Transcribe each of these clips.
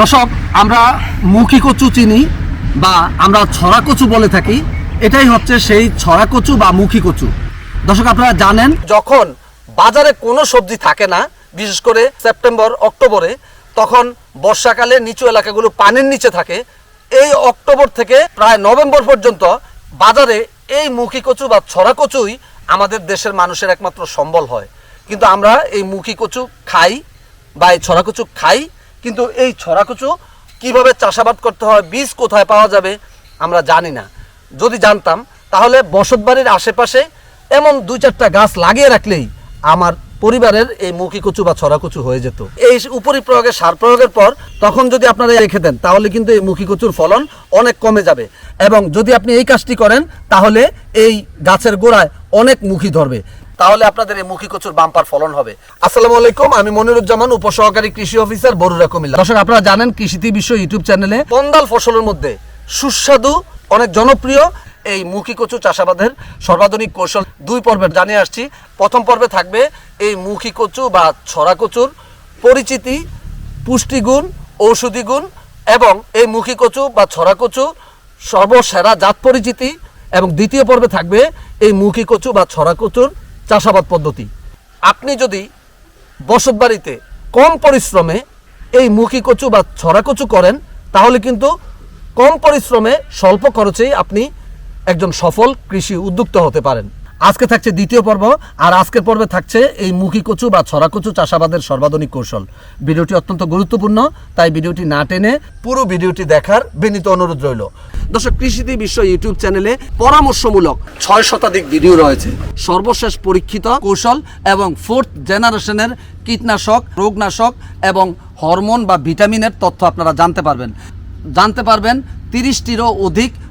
দর্শক, আমরা মুখী কচু চিনি বা আমরা ছড়া কচু বলে থাকি, এটাই হচ্ছে সেই ছড়া কচু বা মুখী কচু। দর্শক, আপনারা জানেন, যখন বাজারে কোনো সবজি থাকে না, বিশেষ করে সেপ্টেম্বর, অক্টোবরে, তখন বর্ষাকালে নিচু এলাকাগুলো পানির নিচে থাকে। এই অক্টোবর থেকে প্রায় নভেম্বর পর্যন্ত বাজারে এই মুখী কচু বা ছড়া কচুই আমাদের দেশের মানুষের একমাত্র সম্বল হয়। কিন্তু আমরা এই মুখী কচু খাই বা এই ছড়া কচু খাই কিন্তু এই ছড়া কচু কীভাবে চাষাবাদ করতে হয়, বীজ কোথায় পাওয়া যাবে, আমরা জানি না। যদি জানতাম, তাহলে বসতবাড়ির আশেপাশে এমন দুই চারটা গাছ লাগিয়ে রাখলেই আমার পরিবারের এই মুখী কচু বা ছড়া কচু হয়ে যেত। এই উপরি প্রয়োগের সার প্রয়োগের পর তখন যদি আপনারা রেখে দেন, তাহলে কিন্তু এই মুখী কচুর ফলন অনেক কমে যাবে এবং যদি আপনি এই কাজটি করেন, তাহলে এই গাছের গোড়ায় অনেক মুখী ধরবে। তাহলে আপনাদের এই মুখী কচুর বাম্পার ফলন হবে। আসসালামু আলাইকুম, আমি মনিরুজ্জামান, উপসহকারী কৃষি অফিসার বরুরা কুমিল্লা। দর্শক, আপনারা জানেন কৃষিতে বিশ্ব ইউটিউব চ্যানেলে বন্দাল ফসলের মধ্যে সুস্বাদু, অনেক জনপ্রিয় এই মুখী কচু চাষাবাদের সর্বাধুনিক কৌশল। দুই পর্বে জানিয়ে আসছি। প্রথম পর্বে থাকবে এই মুখী কচু বা ছড়া কচুর পরিচিতি, পুষ্টিগুণ, ঔষধি গুণ এবং এই মুখী কচু বা ছড়া কচু সর্বসেরা জাত পরিচিতি। এবং দ্বিতীয় পর্বে থাকবে এই মুখী কচু বা ছড়া কচুর চাষাবাদ পদ্ধতি। আপনি যদি বসতবাড়িতে কম পরিশ্রমে এই মুখী কচু বা ছড়া কচু করেন, তাহলে কিন্তু কম পরিশ্রমে স্বল্প খরচেই আপনি একজন সফল কৃষি উদ্যোক্তা হতে পারেন। আজকে থাকছে দ্বিতীয় পর্ব, আর আজকের পর্বে থাকছে এই মুখী কচু বা ছড়া কচু চাষাবাদের সর্বাধুনিক কৌশল। ভিডিওটি অত্যন্ত গুরুত্বপূর্ণ, তাই ভিডিওটি না টেনে পুরো ভিডিওটি দেখার বিনীত অনুরোধ রইল। দর্শক, কৃষিতে বিশ্ব ইউটিউব চ্যানেলে পরামর্শমূলক ছয় শতাধিক ভিডিও রয়েছে। সর্বশেষ পরীক্ষিত কৌশল এবং ফোর্থ জেনারেশনের কীটনাশক, রোগনাশক এবং হরমোন বা ভিটামিনের তথ্য আপনারা জানতে পারবেন। জানতে পারবেন তিরিশটিরও অধিক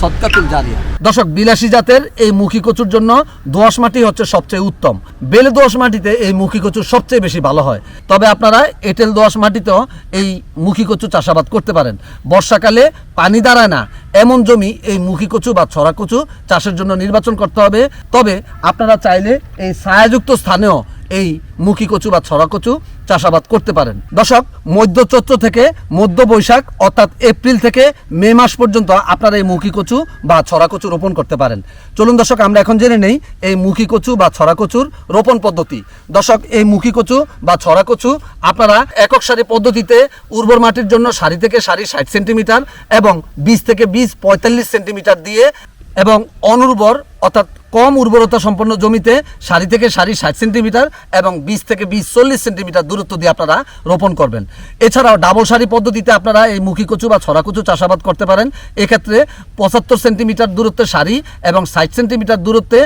সৎকাতুল জারিয়া। দর্শক, বিলাসী জাতের এই মুখী কচুর জন্য দোআঁশ মাটি হচ্ছে সবচেয়ে উত্তম। বেলে দোআঁশ মাটিতে এই মুখী কচু সবচেয়ে বেশি ভালো হয়। তবে আপনারা এঁটেল দোআঁশ মাটিতেও এই মুখী কচু চাষাবাদ করতে পারেন। বর্ষাকালে পানি দাঁড়ায় না। এমন জমি এই মুখী কচু বা ছড়া কচু চাষের জন্য নির্বাচন করতে হবে। তবে আপনারা চাইলে এই ছায়াযুক্ত স্থানেও এই মুখী কচু বা ছড়া কচু চাষাবাদ করতে পারেন। দর্শক মধ্য চৈত্র থেকে মধ্য বৈশাখ অর্থাৎ এপ্রিল থেকে মে মাস পর্যন্ত আপনারা এই মুখী কচু বা ছড়া কচু রোপণ করতে পারেন। চলুন দর্শক, আমরা এখন জেনে নেই এই মুখী কচু বা ছড়া কচুর রোপণ পদ্ধতি। দর্শক, এই মুখী কচু বা ছড়া কচু আপনারা একক সারি পদ্ধতিতে উর্বর মাটির জন্য সারি থেকে সারি ষাট সেন্টিমিটার এবং বীজ থেকে বীজ পঁয়তাল্লিশ সেন্টিমিটার দিয়ে এবং অনুর্বর অর্থাৎ কম উর্বরতা সম্পন্ন জমিতে সারি থেকে সারি ষাট সেন্টিমিটার এবং বীজ থেকে বীজ চল্লিশ সেন্টিমিটার দূরত্ব দিয়ে আপনারা রোপণ করবেন। এছাড়াও ডাবল সারি পদ্ধতিতে আপনারা এই মুখী কচু বা ছড়া কচু চাষাবাদ করতে পারেন। এক্ষেত্রে পঁচাত্তর সেন্টিমিটার দূরত্বে সারি এবং ষাট সেন্টিমিটার দূরত্বে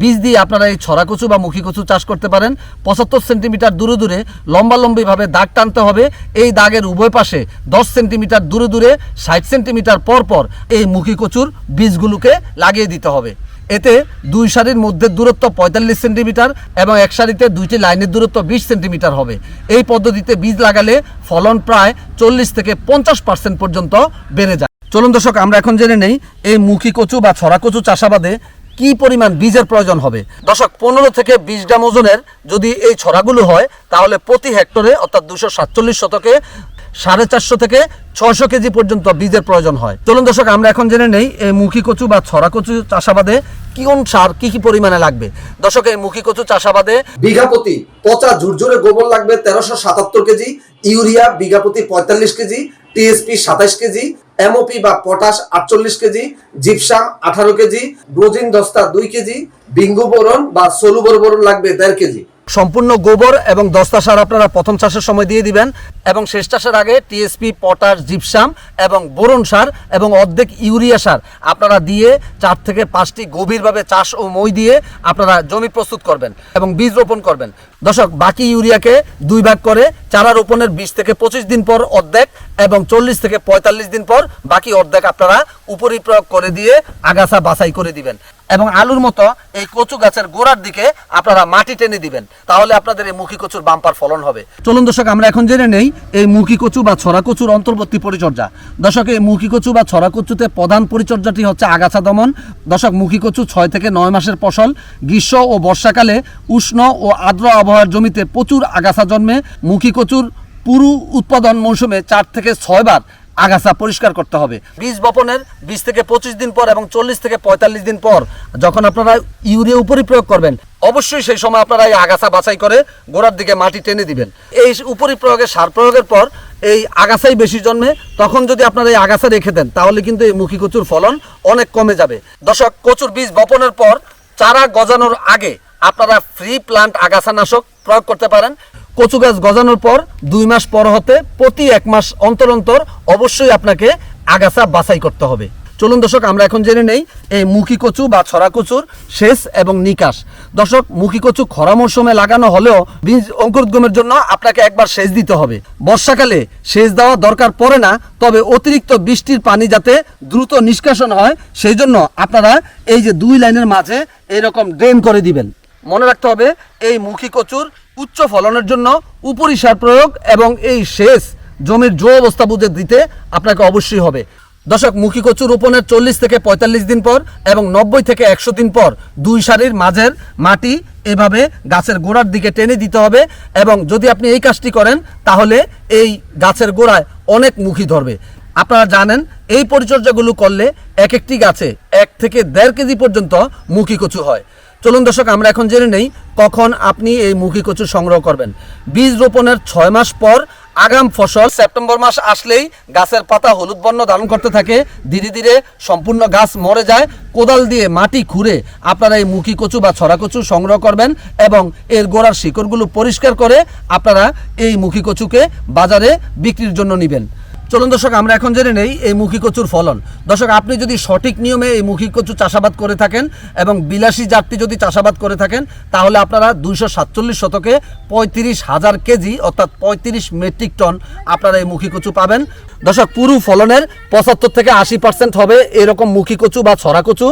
বীজ দিয়ে আপনারা এই ছড়া কচু বা মুখী কচু চাষ করতে পারেন। পঁচাত্তর সেন্টিমিটার দূরে দূরে লম্বালম্বিভাবে দাগ টানতে হবে। এই দাগের উভয় পাশে দশ সেন্টিমিটার দূরে দূরে ষাট সেন্টিমিটার পর পর এই মুখী কচুর বীজগুলোকে লাগিয়ে দিতে হবে। এতে দুই সারির মধ্যে দূরত্ব পঁয়তাল্লিশ সেন্টিমিটার এবং এক সারিতে দুইটি লাইনের দূরত্ব বিশ সেন্টিমিটার হবে। এই পদ্ধতিতে বীজ লাগালে ফলন প্রায় চল্লিশ থেকে পঞ্চাশ পার্সেন্ট পর্যন্ত বেড়ে যায়। চলুন দর্শক, আমরা এখন জেনে নেই এই মুখী কচু বা ছড়া কচু চাষাবাদে কি পরিমাণ বীজের প্রয়োজন হবে। দর্শক, পনেরো থেকে বিশ গ্রাম ওজনের যদি এই ছড়াগুলো হয়, তাহলে প্রতি হেক্টরে অর্থাৎ দুশো সাতচল্লিশ শতকে সাড়ে চারশো থেকে ছয়শো কেজি পর্যন্ত বীজের প্রয়োজন হয়। চলুন দর্শক, আমরা এখন জেনে নেই এই মুখী কচু বা ছড়া কচু চাষাবাদে কোন সার, কি কি পরিমাণে লাগবে। দর্শক, এই মুখী কচু চাষাবাদে বিঘা প্রতি পচা ঝুরঝুরে গোবর লাগবে তেরোশো সাতাত্তর কেজি, ইউরিয়া বিঘা প্রতি পঁয়তাল্লিশ কেজি, টিএসপি সাতাশ কেজি, এমওপি বা পটাশ আটচল্লিশ কেজি, জিপসাম আঠারো কেজি, ব্রোজিন দস্তা দুই কেজি, বিঙ্গু বোরন বা সলুবর বোরন লাগবে দেড় কেজি। সম্পূর্ণ গোবর এবং দস্তা সার আপনারা প্রথম চাষের সময় দিয়ে দিবেন এবং শেষ চাষের আগে টিএসপি পটাশ জিপসাম এবং বোরন সার এবং অর্ধেক ইউরিয়া সার আপনারা দিয়ে চার থেকে পাঁচটি গভীরভাবে চাষ ও মই দিয়ে আপনারা জমি প্রস্তুত করবেন এবং বীজ রোপণ করবেন। দর্শক, বাকি ইউরিয়াকে দুই ভাগ করে চারা রোপণের বিশ থেকে পঁচিশ দিন পর অর্ধেক এবং চল্লিশ থেকে পঁয়তাল্লিশ দিন পর বাকি অর্ধেক আপনারা উপরি প্রয়োগ করে দিয়ে আগাছা বাছাই করে দিবেন। এবং আলুর মতো এই কচু গাছের গোড়ার দিকে আপনারা মাটি টেনে দিবেন। তাহলে আপনাদের এই মুখী কচুর বাম্পার ফলন হবে। চলুন দর্শক, আমরা এখন জেনে নেই এই মুখী কচু বা ছড়া কচুর অন্তর্বর্তী পরিচর্যা। দর্শক, এই মুখী কচু বা ছড়া কচুতে প্রধান পরিচর্যাটি হচ্ছে আগাছা দমন। দর্শক, মুখী কচু ছয় থেকে নয় মাসের ফসল। গ্রীষ্ম ও বর্ষাকালে উষ্ণ ও আর্দ্র আবহাওয়ার জমিতে প্রচুর আগাছা জন্মে। মুখী কচুর পুরু উৎপাদন মৌসুমে চার থেকে ছয়বার আগাছা পরিষ্কার করতে হবে। বীজ বপনের বিশ থেকে পঁচিশ দিন পর এবং চল্লিশ থেকে পঁয়তাল্লিশ দিন পর যখন আপনারা ইউরিয়া উপরি প্রয়োগ করবেন, অবশ্যই সেই সময় আপনারা এই আগাছা বাছাই করে গোড়ার দিকে মাটি টেনে দিবেন। এই উপরি প্রয়োগের, সার প্রয়োগের পর এই আগাছাই বেশি জন্মে, তখন যদি আপনারা এই আগাছা রেখে দেন, তাহলে কিন্তু এই মুখী কচুর ফলন অনেক কমে যাবে। দর্শক, কচুর বীজ বপনের পর চারা গজানোর আগে আপনারা ফ্রি প্লান্ট আগাছানাশক প্রয়োগ করতে পারেন। কচু গাছ গজানোর পর দুই মাস পর হতে প্রতি এক মাস অন্তর অন্তর অবশ্যই আপনাকে আগাছা বাছাই করতে হবে। চলুন দর্শক, আমরা এখন জেনে নেই এই মুখী কচু বা ছড়া কচুর সেচ এবং নিকাশ। দর্শক, মুখী কচু খরা মৌসুমে লাগানো হলেও বীজ অঙ্কুরোদ্গমের জন্য আপনাকে একবার সেচ দিতে হবে। বর্ষাকালে সেচ দেওয়া দরকার পড়ে না, তবে অতিরিক্ত বৃষ্টির পানি যাতে দ্রুত নিষ্কাশন হয়, সেই জন্য আপনারা এই যে দুই লাইনের মাঝে এরকম ড্রেন করে দিবেন। মনে রাখতে হবে, এই মুখী কচুর উচ্চ ফলনের জন্য উপরি সার প্রয়োগ এবং এই সেচ জমির জো অবস্থা বুঝে দিতে আপনাকে অবশ্যই হবে। দর্শক, মুখী কচু রোপণের চল্লিশ থেকে পঁয়তাল্লিশ দিন পর এবং নব্বই থেকে একশো দিন পর দুই সারির মাঝের মাটি এভাবে গাছের গোড়ার দিকে টেনে দিতে হবে এবং যদি আপনি এই কাজটি করেন, তাহলে এই গাছের গোড়ায় অনেক মুখী ধরবে। আপনারা জানেন, এই পরিচর্যাগুলো করলে এক একটি গাছে এক থেকে দেড় কেজি পর্যন্ত মুখী কচু হয়। চলুন দর্শক, আমরা এখন জেনে নেই কখন আপনি এই মুখী কচু সংগ্রহ করবেন। বীজ রোপণের ছয় মাস পর আগাম ফসল সেপ্টেম্বর মাস আসলেই গাছের পাতা হলুদ বর্ণ ধারণ করতে থাকে। ধীরে ধীরে সম্পূর্ণ গাছ মরে যায়, কোদাল দিয়ে মাটি খুঁড়ে আপনারা এই মুখী কচু বা ছড়া কচু সংগ্রহ করবেন এবং এর গোড়ার শিকড়গুলো পরিষ্কার করে আপনারা এই মুখী কচুকে বাজারে বিক্রির জন্য নেবেন। চলুন দর্শক, আমরা এখন জেনে নেই এই মুখী কচুর ফলন। দর্শক, আপনি যদি সঠিক নিয়মে এই মুখী কচু চাষাবাদ করে থাকেন এবং বিলাসী জাতটি যদি চাষাবাদ করে থাকেন, তাহলে আপনারা দুইশো সাতচল্লিশ শতকে পঁয়ত্রিশ হাজার কেজি, অর্থাৎ পঁয়ত্রিশ মেট্রিক টন আপনারা এই মুখী কচু পাবেন। দর্শক, পুরু ফলনের পঁচাত্তর থেকে আশি পার্সেন্ট হবে এরকম মুখী কচু বা ছড়া কচু।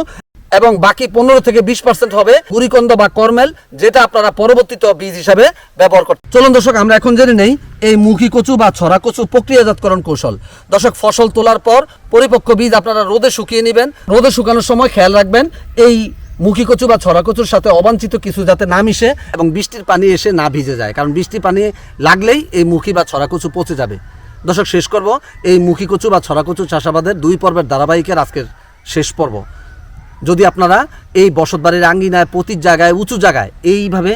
এবং বাকি পনেরো থেকে বিশ পার্সেন্ট হবে কুড়িকন্দ বা কর্মেল, যেটা আপনারা পরবর্তীতে বীজ হিসাবে ব্যবহার করতে চলুন দর্শক, আমরা এখন জেনে নেই এই মুখী কচু বা ছড়া কচু প্রক্রিয়াজাতকরণ কৌশল। দর্শক, ফসল তোলার পর পরিপক্ক বীজ আপনারা রোদে শুকিয়ে নেবেন। রোদে শুকানোর সময় খেয়াল রাখবেন, এই মুখী কচু বা ছড়া কচুর সাথে অবাঞ্ছিত কিছু যাতে না মিশে এবং বৃষ্টির পানি এসে না ভিজে যায়। কারণ বৃষ্টির পানি লাগলেই এই মুখী বা ছড়া কচু পচে যাবে। দর্শক, শেষ করব। এই মুখী কচু বা ছড়া কচু চাষাবাদের দুই পর্বের ধারাবাহিকের আজকের শেষ পর্ব। যদি আপনারা এই বসতবাড়ির আঙ্গিনায় প্রতি জায়গায়, উঁচু জায়গায় এইভাবে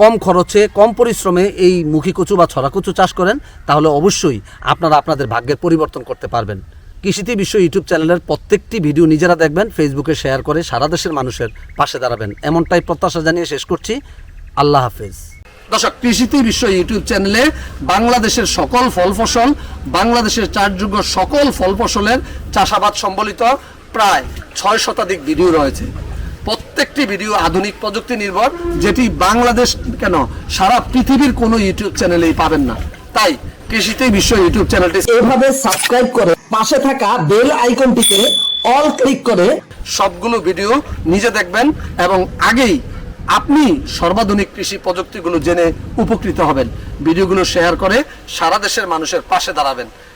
কম খরচে, কম পরিশ্রমে এই মুখী কচু বা ছড়া কচু চাষ করেন, তাহলে অবশ্যই আপনারা আপনাদের ভাগ্যের পরিবর্তন করতে পারবেন। কৃষিতে বিশ্ব ইউটিউব চ্যানেলের প্রত্যেকটি ভিডিও নিজেরা দেখবেন, ফেসবুকে শেয়ার করে সারা দেশের মানুষের পাশে দাঁড়াবেন। এমনটাই প্রত্যাশা জানিয়ে শেষ করছি। আল্লাহ হাফেজ। দর্শক কৃষিতে বিশ্ব ইউটিউব চ্যানেলে বাংলাদেশের সকল ফল ফসল বাংলাদেশের চাষযোগ্য সকল ফল ফসলের চাষাবাদ সম্বলিত প্রায় ছয় শতাধিক ভিডিও রয়েছে। প্রত্যেকটি ভিডিও আধুনিক প্রযুক্তি নির্ভর, যেটি বাংলাদেশ কেন সারা পৃথিবীর কোনো ইউটিউব চ্যানেলেই পাবেন না। তাই কৃষিতেই বিশ্ব ইউটিউব চ্যানেলটি এভাবে সাবস্ক্রাইব করে পাশে থাকা বেল আইকনটিতে অল ক্লিক করে সবগুলো ভিডিও নিজে দেখবেন এবং আগেই আপনি সর্বাধুনিক কৃষি প্রযুক্তিগুলো জেনে উপকৃত হবেন। ভিডিওগুলো শেয়ার করে সারা দেশের মানুষের পাশে দাঁড়াবেন।